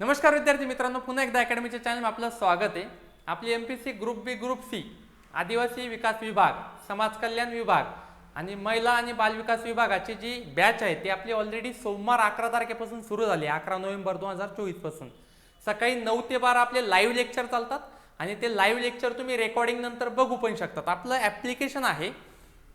नमस्कार विद्यार्थी मित्रांनो पुन्हा एकदा अकॅडमीच्या चॅनल आपलं स्वागत आहे. आपली M P C group B group C आदिवासी विकास विभाग समाज कल्याण विभाग आणि महिला आणि बालविकास विभागाची जी बॅच आहे ती आपली ऑलरेडी सोमवार अकरा तारखेपासून सुरू झाली अकरा नोव्हेंबर दोन हजार चोवीसपासून. सकाळी नऊ ते बारा आपले लाईव्ह लेक्चर चालतात आणि ते लाईव्ह लेक्चर तुम्ही रेकॉर्डिंग नंतर बघू पण शकतात. आपलं ॲप्लिकेशन आहे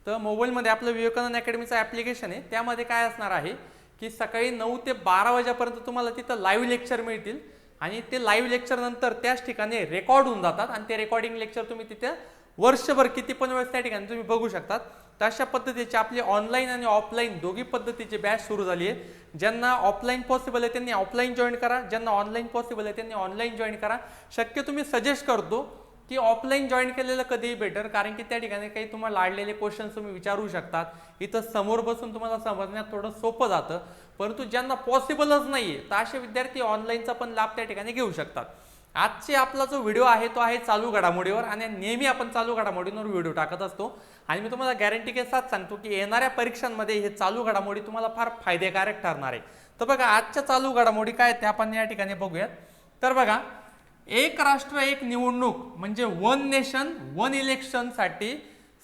तर मोबाईलमध्ये आपलं विवेकानंद अकॅडमीचं ॲप्लिकेशन आहे त्यामध्ये काय असणार आहे की सकाळी नऊ ते बारा वाजेपर्यंत तुम्हाला तिथं लाईव्ह लेक्चर मिळतील. आणि ते लाईव्ह लेक्चर नंतर त्याच ठिकाणी रेकॉर्ड होऊन जातात. आणि ते रेकॉर्डिंग लेक्चर तुम्ही तिथे वर्षभर किती पण वेळेस त्या ठिकाणी तुम्ही बघू शकतात. तर अशा पद्धतीचे आपली ऑनलाईन आणि ऑफलाईन दोघी पद्धतीची बॅच सुरू झाली आहे. ज्यांना ऑफलाईन पॉसिबल आहे त्यांनी ऑफलाईन जॉईन करा. ज्यांना ऑनलाईन पॉसिबल आहे त्यांनी ऑनलाईन जॉईन करा. शक्य तुम्ही सजेस्ट करतो की ऑफलाईन जॉईन केलेलं कधीही बेटर कारण की त्या ठिकाणी काही तुम्हाला लाडलेले क्वेश्चन्स तुम्ही विचारू शकतात. इथं समोर बसून तुम्हाला समजण्यात थोडं सोपं जातं. परंतु ज्यांना पॉसिबलच नाही आहे तर असे विद्यार्थी ऑनलाईनचा पण लाभ त्या ठिकाणी घेऊ शकतात. आजचे आपला जो व्हिडिओ आहे तो आहे चालू घडामोडीवर आणि नेहमी आपण चालू घडामोडींवर व्हिडिओ टाकत असतो. आणि मी तुम्हाला गॅरंटी के साथ सांगतो की येणाऱ्या परीक्षांमध्ये हे चालू घडामोडी तुम्हाला फार फायदेकारक ठरणार आहे. तर बघा आजच्या चालू घडामोडी काय त्या ते आपण या ठिकाणी बघूयात. तर बघा एक राष्ट्र एक निवडणूक म्हणजे वन नेशन वन इलेक्शनसाठी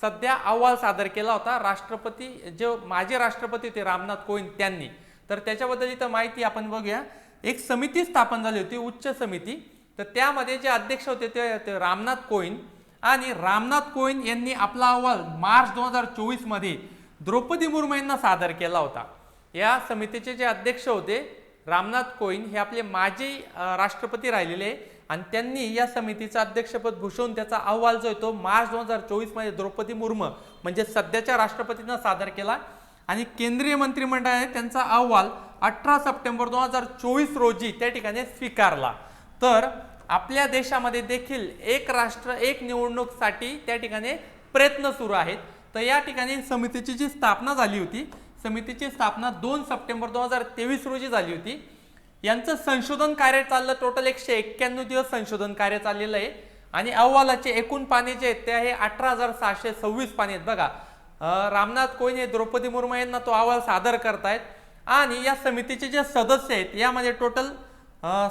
सध्या अहवाल सादर केला होता. राष्ट्रपती जे माजी राष्ट्रपती होते रामनाथ कोविंद त्यांनी. तर त्याच्याबद्दल इथं माहिती आपण बघूया. एक समिती स्थापन झाली होती उच्च समिती. तर त्यामध्ये जे अध्यक्ष होते ते ते रामनाथ कोविंद आणि रामनाथ कोविंद यांनी आपला अहवाल मार्च दोन हजार चोवीसमध्ये द्रौपदी मुर्मू यांना सादर केला होता. या समितीचे जे अध्यक्ष होते रामनाथ कोविंद हे आपले माजी राष्ट्रपती राहिलेले. आहे आणि त्यांनी या समितीचं अध्यक्षपद भूषवून त्याचा अहवाल जो आहे तो मार्च दोन हजार चोवीसमध्ये द्रौपदी मुर्मू म्हणजे सध्याच्या राष्ट्रपतींना सादर केला. आणि केंद्रीय मंत्रिमंडळाने त्यांचा अहवाल अठरा सप्टेंबर दोन हजार चोवीस रोजी त्या ठिकाणी स्वीकारला. तर आपल्या देशामध्ये देखील एक राष्ट्र एक निवडणूकसाठी त्या ठिकाणी प्रयत्न सुरू आहेत. तर या ठिकाणी समितीची जी स्थापना झाली होती समितीची स्थापना दोन सप्टेंबर दोन हजार तेवीस रोजी झाली होती. यांचं संशोधन कार्य चाललं टोटल एकशे एक्क्याण्णव दिवस संशोधन कार्य चाललेलं आहे. आणि अहवालाचे एकूण पाने जे आहेत ते आहे अठरा हजार सहाशे सव्वीस पाने आहेत. बघा रामनाथ कोविंद हे द्रौपदी मुर्मू यांना तो अहवाल सादर करतायत. आणि या समितीचे जे सदस्य आहेत यामध्ये टोटल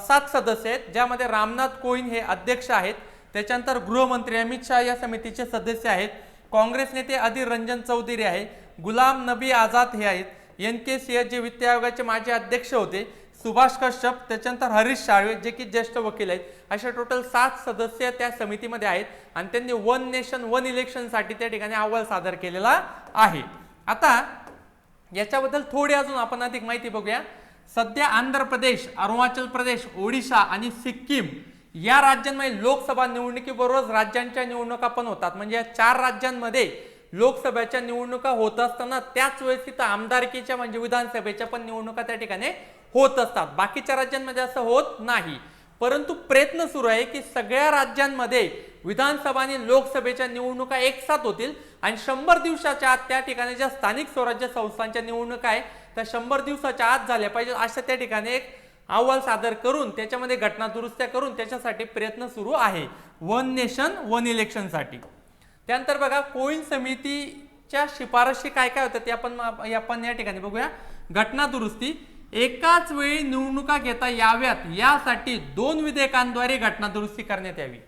सात सदस्य आहेत ज्यामध्ये रामनाथ कोविंद हे अध्यक्ष आहेत. त्याच्यानंतर गृहमंत्री अमित शहा या समितीचे सदस्य आहेत. काँग्रेस नेते अधीर रंजन चौधरी आहे. गुलाम नबी आझाद हे आहेत. एन के सिंह जे वित्त आयोगाचे माजी अध्यक्ष होते. सुभाष कश्यप त्याच्यानंतर हरीश साळवे जे की ज्येष्ठ वकील आहेत. अशा टोटल सात सदस्य त्या समितीमध्ये आहेत आणि त्यांनी वन नेशन वन इलेक्शनसाठी त्या ठिकाणी अहवाल सादर केलेला आहे. आता याच्याबद्दल थोडी अजून आपण अधिक माहिती बघूया. सध्या आंध्र प्रदेश अरुणाचल प्रदेश ओडिशा आणि सिक्कीम या राज्यांमध्ये लोकसभा निवडणुकीबरोबरच राज्यांच्या निवडणुका पण होतात. म्हणजे या चार राज्यांमध्ये लोकसभेच्या निवडणुका होत असताना त्याच वेळेस तिथं आमदारकीच्या म्हणजे विधानसभेच्या पण निवडणुका त्या ठिकाणी होत असतात. बाकीच्या राज्यांमध्ये असं होत नाही. परंतु प्रयत्न सुरू आहे की सगळ्या राज्यांमध्ये विधानसभा आणि लोकसभेच्या निवडणुका एक साथ होतील आणि शंभर दिवसाच्या आत त्या ठिकाणी ज्या स्थानिक स्वराज्य संस्थांच्या निवडणुका आहे त्या शंभर दिवसाच्या आत झाल्या पाहिजे अशा त्या ठिकाणी एक अहवाल सादर करून त्याच्यामध्ये घटना दुरुस्त्या करून त्याच्यासाठी प्रयत्न सुरू आहे. वन नेशन वन इलेक्शनसाठी. त्यानंतर बघा कोविन समितीच्या शिफारशी काय काय होत्या ते आपण आपण या ठिकाणी बघूया. घटना दुरुस्ती. एकाच वेळी निवडणुका घेता याव्यात यासाठी दोन विधेयकांद्वारे घटना दुरुस्ती करण्यात यावी.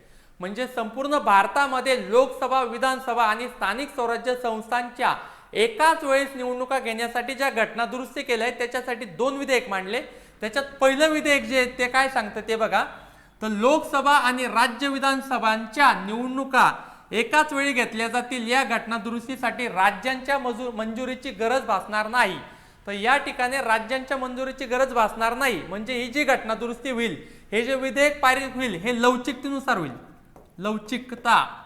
म्हणजे संपूर्ण भारतामध्ये लोकसभा विधानसभा आणि स्थानिक स्वराज्य संस्थांच्या एकाच वेळेस निवडणुका घेण्यासाठी ज्या घटना दुरुस्ती केल्या आहेत त्याच्यासाठी दोन विधेयक मांडले. त्याच्यात पहिलं विधेयक जे ते काय सांगतं ते बघा. तर लोकसभा आणि राज्य विधानसभांच्या निवडणुका एकाच वेळी घेतल्या जातील. या घटना दुरुस्तीसाठी राज्यांच्या मजू मंजुरीची गरज भासणार नाही. तर या ठिकाणी राज्यांच्या मंजुरीची गरज भासणार नाही. म्हणजे ही जी घटना दुरुस्ती होईल हे जे विधेयक पारित होईल हे लवचिकतेनुसार होईल. लवचिकता.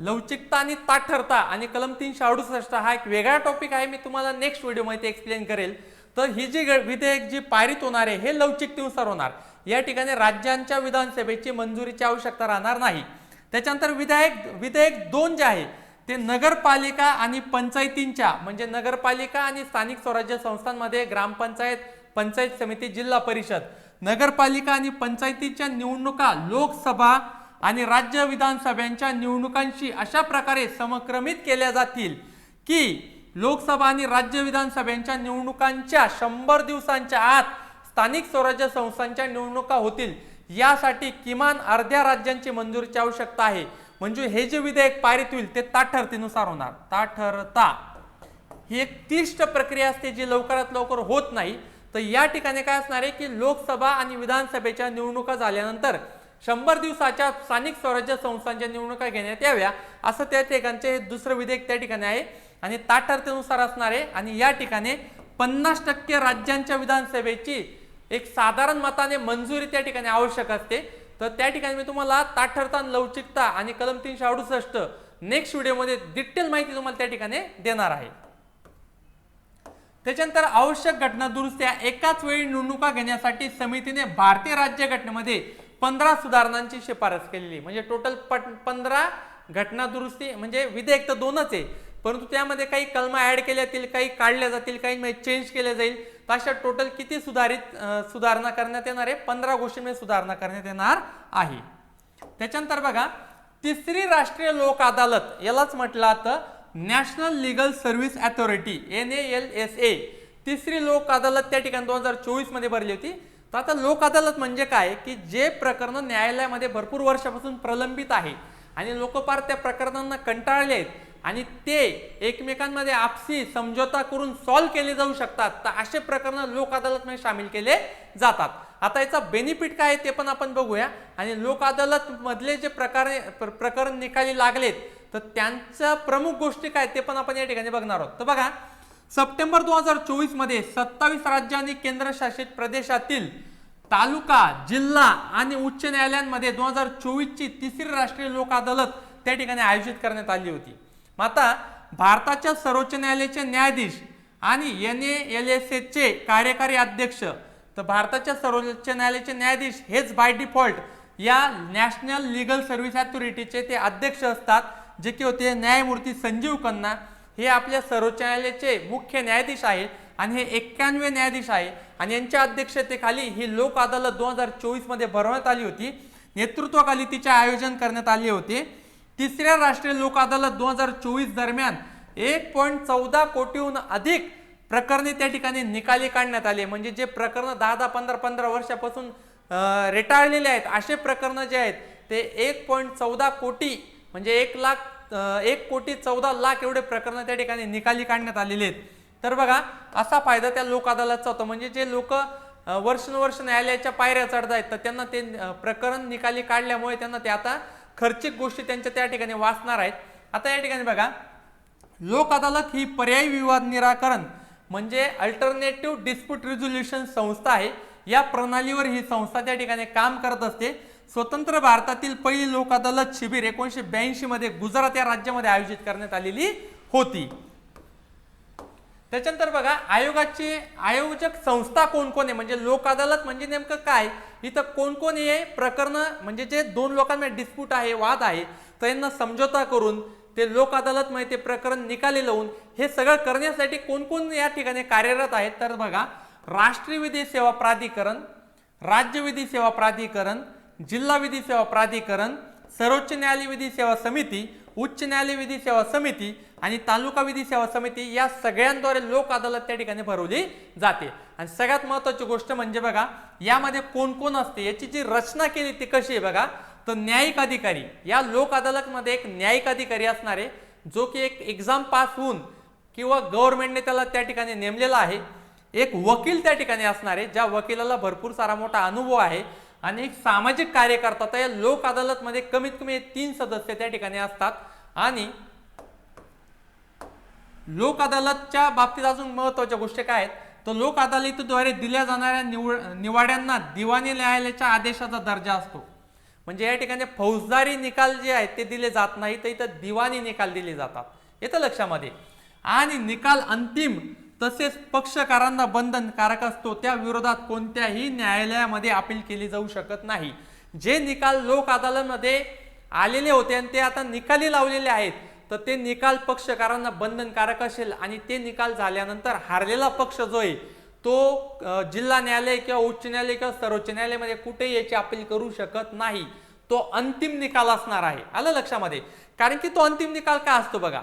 लवचिकता आणि ताठरता आणि कलम तीनशे अडुसष्ट हा एक वेगळा टॉपिक आहे मी तुम्हाला नेक्स्ट व्हिडिओमध्ये एक्सप्लेन करेल. तर ही जी ग- विधेयक जी पारित होणार आहे हे लवचिकतेनुसार होणार. या ठिकाणी राज्यांच्या विधानसभेची मंजुरीची आवश्यकता राहणार नाही. त्याच्यानंतर विधेयक विधेयक दोन जे आहे ते नगरपालिका आणि पंचायतींच्या म्हणजे नगरपालिका आणि स्थानिक स्वराज्य संस्थांमध्ये ग्रामपंचायत पंचायत समिती जिल्हा परिषद. नगरपालिका आणि पंचायतीच्या निवडणुका लोकसभा आणि राज्य विधानसभांच्या निवडणुकांशी अशा प्रकारे समक्रमित केल्या जातील की लोकसभा आणि राज्य विधानसभांच्या निवडणुकांच्या शंभर दिवसांच्या आत स्थानिक स्वराज्य संस्थांच्या निवडणुका होतील. यासाठी किमान अर्ध्या राज्यांची मंजुरीची आवश्यकता आहे. म्हणजे हे जे विधेयक पारित होईल ते ताठरतेनुसार होणार. ताठरता ही एक क्लिष्ट प्रक्रिया असते जी लवकरात लवकर होत नाही. तर या ठिकाणी काय असणार आहे की लोकसभा आणि विधानसभेच्या निवडणुका झाल्यानंतर शंभर दिवसाच्या स्थानिक स्वराज्य संस्थांच्या निवडणुका घेण्यात याव्या. असं त्या ठिकाणचे हे दुसरं विधेयक त्या ठिकाणी आहे. आणि ताठरतेनुसार असणार आहे. आणि या ठिकाणी पन्नास टक्के राज्यांच्या विधानसभेची एक साधारण मताने मंजुरी त्या ठिकाणी आवश्यक असते. तर त्या ठिकाणी मी तुम्हाला ताठरता आणि लवचिकता आणि कलम तीनशे अडुसष्ट नेक्स्ट व्हिडिओमध्ये डिटेल माहिती तुम्हाला त्या ठिकाणी देणार आहे. त्याच्यानंतर आवश्यक घटना दुरुस्त्या एकाच वेळी निवडणुका घेण्यासाठी समितीने भारतीय राज्य घटनेमध्ये पंधरा सुधारणांची शिफारस केलेली म्हणजे टोटल पंधरा घटना दुरुस्ती म्हणजे विधेयक तर दोनच आहे. परंतु त्यामध्ये काही कलमा ऍड केल्या जातील काही काढल्या जातील काही चेंज केल्या जाईल. तर अशा टोटल किती सुधारित सुधारणा करण्यात येणार आहे? पंधरा गोष्टींमध्ये सुधारणा करण्यात येणार आहे. त्याच्यानंतर बघा तिसरी राष्ट्रीय लोक अदालत यालाच म्हटलं आता national legal service authority N L S A तिसरी लोक अदालत त्या ठिकाणी दोन हजार चोवीसमध्ये भरली होती. तर आता लोक अदालत म्हणजे काय? की जे प्रकरण न्यायालयामध्ये भरपूर वर्षापासून प्रलंबित आहे. आणि लोकपार त्या प्रकरणांना कंटाळले आहेत. आणि ते एकमेकांमध्ये आपसी समझोता करून सॉल्व केले जाऊ शकतात. तर असे प्रकरण लोक अदालतमध्ये सामील केले जातात. आता याचा बेनिफिट काय आहे ते पण आपण बघूया. आणि लोक अदालत मधले जे प्रकार प्र- प्रकरण निकाली लागलेत तर त्यांच्या प्रमुख गोष्टी काय ते पण आपण या ठिकाणी बघणार आहोत. तर बघा सप्टेंबर दोन हजार चोवीसमध्ये सत्तावीस राज्य आणि केंद्रशासित प्रदेशातील तालुका जिल्हा आणि उच्च न्यायालयांमध्ये दोन हजार चोवीसची तिसरी राष्ट्रीय लोक अदालत त्या ठिकाणी आयोजित करण्यात आली होती. मग आता भारताच्या सर्वोच्च न्यायालयाचे न्यायाधीश आणि एन एल एस एचे कार्यकारी अध्यक्ष तर भारताच्या सर्वोच्च न्यायालयाचे न्यायाधीश हेच बाय डिफॉल्ट या नॅशनल लीगल सर्व्हिस अथॉरिटीचे ते अध्यक्ष असतात जे की होते न्यायमूर्ती संजीव खन्ना. हे आपल्या सर्वोच्च न्यायालयाचे मुख्य न्यायाधीश आहेत आणि हे एक्क्याण्णवे न्यायाधीश आहे. आणि यांच्या अध्यक्षतेखाली ही लोक अदालत दोन हजार चोवीसमध्ये भरवण्यात आली होती. नेतृत्वाखाली तिचे आयोजन करण्यात आले होते. तिसऱ्या राष्ट्रीय लोक अदालत दोन हजार चोवीस दरम्यान एक पॉईंट चौदा कोटीहून अधिक प्रकरणे त्या ठिकाणी निकाली काढण्यात आले. म्हणजे जे प्रकरण दहा दहा पंधरा पंधरा वर्षापासून रेटाळलेले आहेत असे प्रकरणं जे आहेत ते एक पॉईंट चौदा कोटी म्हणजे एक लाख एक कोटी चौदा लाख एवढे प्रकरणं त्या ठिकाणी निकाली काढण्यात आलेले आहेत. तर बघा असा फायदा त्या लोक अदालतचा होतो. म्हणजे जे लोक वर्षानुवर्ष न्यायालयाच्या पायऱ्या चढत आहेत तर त्यांना ते प्रकरण निकाली काढल्यामुळे त्यांना ते आता खर्चिक गोष्टी त्यांच्या त्या ठिकाणी वाचणार आहेत. आता या ठिकाणी बघा लोक अदालत ही पर्यायी विवाद निराकरण म्हणजे अल्टरनेटिव्ह डिस्प्यूट रिझोल्युशन संस्था आहे. या प्रणालीवर ही संस्था त्या ठिकाणी काम करत असते. स्वतंत्र भारतातील पहिली लोक अदालत शिबिर एकोणीसशे ब्याऐंशी मध्ये गुजरात या राज्यामध्ये आयोजित करण्यात आलेली होती. त्याच्यानंतर बघा आयोगाची आयोजक संस्था कोण कोण आहे? म्हणजे लोक अदालत म्हणजे नेमकं काय? इथं कोण कोण हे प्रकरण म्हणजे जे दोन लोकांमध्ये डिस्प्यूट आहे वाद आहे तर यांना समझोता करून ते लोक अदालतमध्ये ते प्रकरण निकाली लावून हे सगळं करण्यासाठी कोण कोण या ठिकाणी कार्यरत आहेत तर बघा राष्ट्रीय विधी सेवा प्राधिकरण राज्य विधी सेवा प्राधिकरण जिल्हा विधी सेवा प्राधिकरण सर्वोच्च न्यायालय विधी सेवा समिती उच्च न्यायालय विधी सेवा समिती आणि तालुका विधी सेवा समिती या सगळ्यांद्वारे लोक अदालत त्या ठिकाणी भरवली जाते. आणि सगळ्यात महत्वाची गोष्ट म्हणजे बघा यामध्ये कोण कोण असते याची जी रचना केली ती कशी आहे बघा तर न्यायिक अधिकारी. या लोक अदालतमध्ये एक न्यायिक अधिकारी असणार आहे जो की एक एक्झाम पास होऊन किंवा गव्हर्नमेंटने त्याला त्या ठिकाणी नेमलेला आहे. एक वकील त्या ठिकाणी असणार आहे ज्या वकिलाला भरपूर सारा मोठा अनुभव आहे आणि एक सामाजिक कार्यकर्ता. तर या लोक अदालतमध्ये कमीत कमी तीन सदस्य त्या ठिकाणी असतात. आणि लोक अदालतच्या बाबतीत अजून महत्त्वाच्या गोष्टी काय आहेत? तर लोक अदालतीद्वारे दिल्या जाणाऱ्या निवड निवाड्यांना दिवाणी न्यायालयाच्या आदेशाचा दर्जा असतो. म्हणजे या ठिकाणी फौजदारी निकाल जे आहेत ते दिले जात नाही तर इथं दिवाणी निकाल दिले जातात. येतं लक्षामध्ये. आणि निकाल अंतिम तसेच पक्षकारांना बंधनकारक असतो त्या विरोधात कोणत्याही न्यायालयामध्ये अपील केली जाऊ शकत नाही. जे निकाल लोक अदालतमध्ये आलेले होते आणि ते आता निकाली लावलेले आहेत. तर ते निकाल पक्षकारांना बंधनकारक असेल आणि ते निकाल झाल्यानंतर हारलेला पक्ष जो आहे तो जिल्हा न्यायालय किंवा उच्च न्यायालय किंवा सर्वोच्च न्यायालयामध्ये कुठेही याची अपील करू शकत नाही. तो अंतिम निकाल असणार आहे. आलं लक्षामध्ये? कारण की तो अंतिम निकाल का असतो बघा?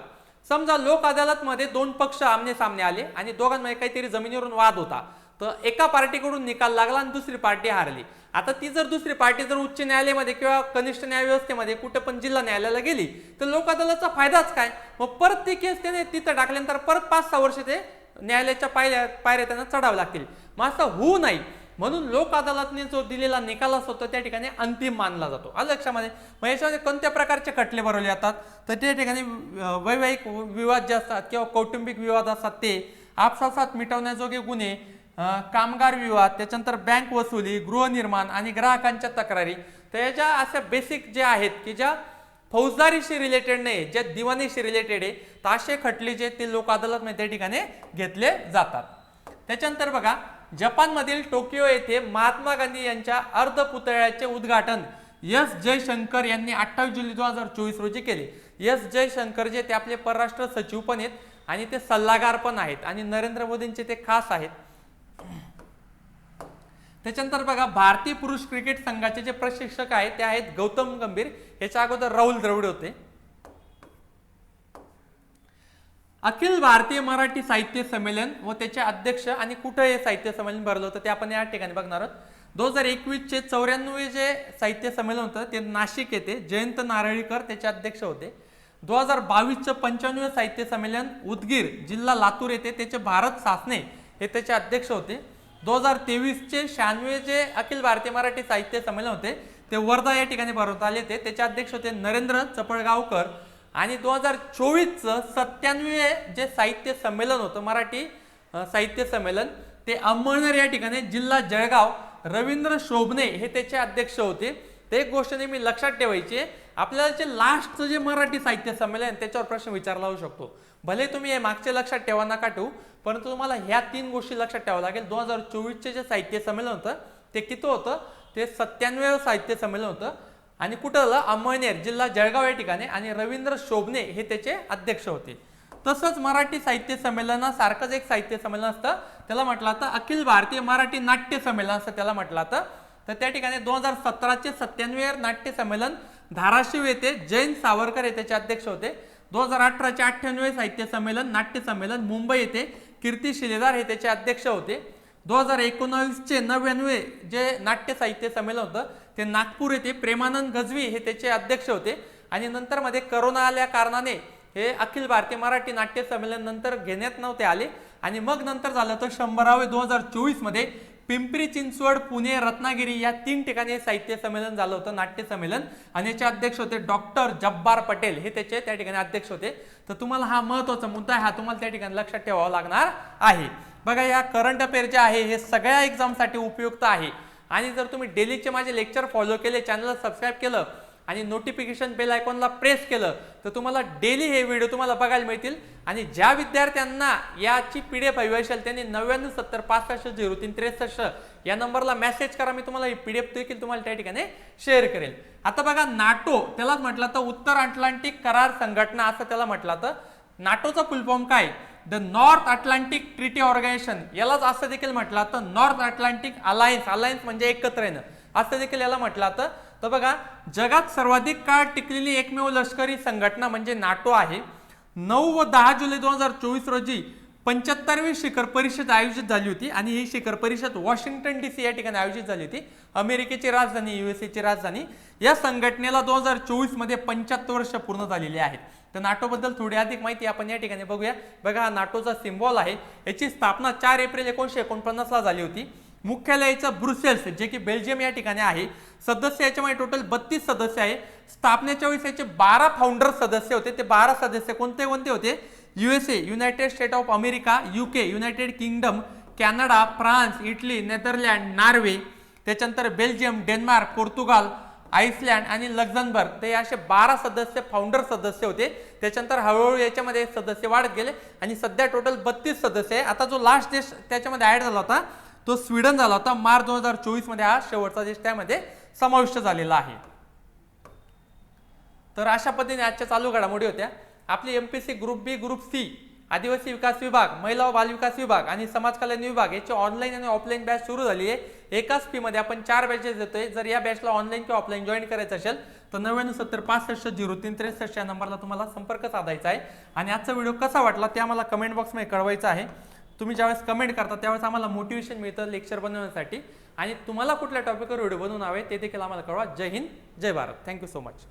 समजा लोक अदालतमध्ये दोन पक्ष आमने सामने आले आणि दोघांमध्ये काहीतरी जमिनीवरून वाद होता. तर एका पार्टीकडून निकाल लागला आणि दुसरी पार्टी हारली. आता ती जर दुसरी पार्टी जर उच्च न्यायालयामध्ये किंवा कनिष्ठ न्याय व्यवस्थेमध्ये पण जिल्हा न्यायालयाला गेली तर लोक अदालतचा फायदाच काय? मग परत ती केस त्याने तिथं टाकल्यानंतर परत पाच सहा वर्ष ते न्यायालयाच्या पायऱ्या पायऱ्या त्यांना चढावं लागतील. मग असं होऊ नाही. म्हणून लोक अदालतने जो दिलेला निकाल असतो तो त्या ठिकाणी अंतिम मानला जातो. आलं लक्षामध्ये? मग याच्यामध्ये कोणत्या प्रकारचे खटले भरवले जातात? तर त्या ठिकाणी वैवाहिक विवाद जे असतात किंवा कौटुंबिक विवाद असतात ते आपसासात मिटवण्याजोगे गुन्हे कामगार विवाद त्याच्यानंतर बँक वसुली गृहनिर्माण आणि ग्राहकांच्या तक्रारी. तर याच्या अशा बेसिक जे आहेत की ज्या फौजदारीशी रिलेटेड नाही ज्या दिवाणीशी रिलेटेड आहे तर असे खटले जे ते लोक अदालतमध्ये त्या ठिकाणी घेतले जातात. त्याच्यानंतर बघा जपानमधील टोकियो येथे महात्मा गांधी यांच्या अर्धपुतळ्याचे उद्घाटन एस जयशंकर यांनी अठ्ठावीस जुलै दोन हजार चोवीस रोजी केले. एस जयशंकर जे ते आपले परराष्ट्र सचिव पण आहेत आणि ते सल्लागार पण आहेत आणि नरेंद्र मोदींचे ते खास आहेत. त्याच्यानंतर बघा भारतीय पुरुष क्रिकेट संघाचे जे प्रशिक्षक आहेत ते आहेत गौतम गंभीर. याच्या अगोदर राहुल द्रविड होते. अखिल भारतीय मराठी साहित्य संमेलन व त्याचे अध्यक्ष आणि कुठं हे साहित्य संमेलन भरलं होतं ते आपण या ठिकाणी बघणार आहोत. दोन हजार एकवीसचे चौऱ्याण्णवे जे साहित्य संमेलन होतं ते नाशिक येथे जयंत नारळीकर त्याचे अध्यक्ष होते. दोन हजार बावीसचं पंच्याण्णव साहित्य संमेलन उदगीर जिल्हा लातूर येथे त्याचे भारत सासने हे त्याचे अध्यक्ष होते. दोन हजार तेवीसचे शहाण्णवे जे अखिल भारतीय मराठी साहित्य संमेलन होते. ते वर्धा या ठिकाणी भरवत आले होते. त्याचे अध्यक्ष होते नरेंद्र चपळगावकर. आणि दोन हजार चोवीसचं सत्त्याण्णवे जे साहित्य संमेलन होतं मराठी साहित्य संमेलन ते अंमळनेर या ठिकाणी जिल्हा जळगाव रवींद्र शोभणे हे त्याचे अध्यक्ष होते. ते एक गोष्ट नेहमी लक्षात ठेवायची आपल्याला जे लास्टचं जे मराठी साहित्य संमेलन त्याच्यावर प्रश्न विचारला जाऊ शकतो. भले तुम्ही हे मागचे लक्षात ठेवा नका ठेवू परंतु तुम्हाला ह्या तीन गोष्टी लक्षात ठेवावं लागेल. दोन हजार चोवीसचे जे साहित्य संमेलन होतं ते किती होतं? ते सत्त्याण्णव साहित्य संमेलन होतं. आणि कुठं झालं? अंमळनेर जिल्हा जळगाव या ठिकाणी. आणि रवींद्र शोभणे हे त्याचे अध्यक्ष होते. तसंच मराठी साहित्य संमेलनासारखंच एक साहित्य संमेलन असतं. त्याला म्हटलं जातं अखिल भारतीय मराठी नाट्य संमेलन असं त्याला म्हटलं जातं. तर त्या ठिकाणी दोन हजार सतराचे सत्त्याण्णव नाट्य संमेलन धाराशिव येथे जैन सावरकर हे त्याचे अध्यक्ष होते. दोन हजार अठराचे अठ्ठ्याण्णवे साहित्य संमेलन नाट्य संमेलन मुंबई येथे कीर्ती शिलेदार हे त्याचे अध्यक्ष होते. दोन हजार एकोणावीसचे नव्याण्णवे जे नाट्य साहित्य संमेलन होतं ते नागपूर येथे प्रेमानंद गजवी हे त्याचे अध्यक्ष होते. आणि नंतर मध्ये करोना आल्या कारणाने हे अखिल भारतीय मराठी नाट्य संमेलन नंतर घेण्यात नव्हते आले. आणि मग नंतर झालं तर शंभरावे दोन हजार चोवीसमध्ये पिंपरी चिंचवड पुणे रत्नागिरी या तीन ठिकाणी साहित्य संमेलन झालं होतं नाट्य संमेलन. आणि याचे अध्यक्ष होते डॉक्टर जब्बार पटेल. हे त्याचे त्या ठिकाणी अध्यक्ष होते. तर तुम्हाला हा महत्त्वाचा मुद्दा आहे हा तुम्हाला त्या ठिकाणी लक्षात ठेवावा लागणार आहे. बघा या करंट अफेअर जे आहे हे सगळ्या एक्झामसाठी उपयुक्त आहे. आणि जर तुम्ही डेलीचे माझे लेक्चर फॉलो केले चॅनलला सबस्क्राईब केलं आणि नोटिफिकेशन बेल आयकॉनला प्रेस केलं तर तुम्हाला डेली हे व्हिडिओ तुम्हाला बघायला मिळतील. आणि ज्या विद्यार्थ्यांना याची पी डी एफ हवी असेल त्यांनी नव्याण्णव सत्तर पासष्ट झिरो तीन त्रेसष्ट या नंबरला मेसेज करा. मी तुम्हाला ही पी डी एफ देखील तुम्हाला त्या ठिकाणी शेअर करेल. आता बघा नाटो त्यालाच म्हटलं तर उत्तर अटलांटिक करार संघटना असं त्याला म्हटलं तर नाटोचा फुल फॉर्म काय? The North Atlantic treaty organisation यालाच असं देखील म्हटलं तर नॉर्थ अटलांटिक अलायन्स अलायन्स म्हणजे एकत्र येणं. असं देखील याला म्हटलं तर तर बघा जगात सर्वाधिक काळ टिकलेली एकमेव लष्करी संघटना म्हणजे नाटो आहे. नऊ व दहा जुलै दोन हजार चोवीस रोजी पंच्याहत्तरवी शिखर परिषद आयोजित झाली होती आणि ही शिखर परिषद वॉशिंग्टन डी सी या ठिकाणी आयोजित झाली होती. अमेरिकेची राजधानी युएसएची राजधानी. या संघटनेला दोन हजार चोवीसमध्ये पंच्याहत्तर वर्ष पूर्ण झालेली आहेत. तर नाटोबद्दल थोडी अधिक माहिती आपण या ठिकाणी बघूया. बघा हा नाटोचा सिम्बॉल आहे. याची स्थापना चार एप्रिल एकोणीशे एकोणपन्नासला झाली होती. मुख्यालयाचं ब्रुसेल्स जे की बेल्जियम या ठिकाणी आहे सदस्य याच्यामध्ये टोटल बत्तीस सदस्य आहे. स्थापनेच्या वेळेस याचे बारा फाउंडर सदस्य होते. ते बारा सदस्य कोणते कोणते होते? USA United State of America UK United Kingdom Canada France Italy Netherland Norway त्याच्यानंतर बेल्जियम डेन्मार्क पोर्तुगाल आइसलँड आणि लक्झनबर्ग ते असे बारा सदस्य फाउंडर सदस्य होते. त्याच्यानंतर हळूहळू याच्यामध्ये सदस्य वाढत गेले आणि सध्या टोटल बत्तीस सदस्य आहे. आता जो लास्ट देश त्याच्यामध्ये ॲड झाला होता तो स्वीडन झाला होता. मार्च दोन हजार चोवीसमध्ये हा शेवटचा देश त्यामध्ये समाविष्ट झालेला आहे. तर अशा पद्धतीने आजच्या चालू घडामोडी होत्या. आपली MPC group B group C आदिवासी विकास विभाग महिला व बाल विकास विभाग आणि समाज कल्याण विभाग याची ऑनलाईन आणि ऑफलाईन बॅच सुरू झाली आहे. एकाच फीमध्ये आपण चार बॅचेस देतोय. जर या बॅचला ऑनलाईन किंवा ऑफलाईन जॉईन करायचं असेल तर नव्याण्णव सत्तर पासष्ट झिरो तीन त्रेसष्ट या नंबरला तुम्हाला संपर्क साधायचा आहे. आणि आजचा व्हिडिओ कसा वाटला ते आम्हाला कमेंट बॉक्समध्ये कळवायचा आहे. तुम्ही ज्यावेळेस कमेंट करता त्यावेळेस आम्हाला मोटिवेशन मिळतं लेक्चर बनवण्यासाठी. आणि तुम्हाला कुठल्या टॉपिकवर व्हिडिओ बनवून हवे ते देखील आम्हाला कळवा. जय हिंद जय Bharat. Thank you so much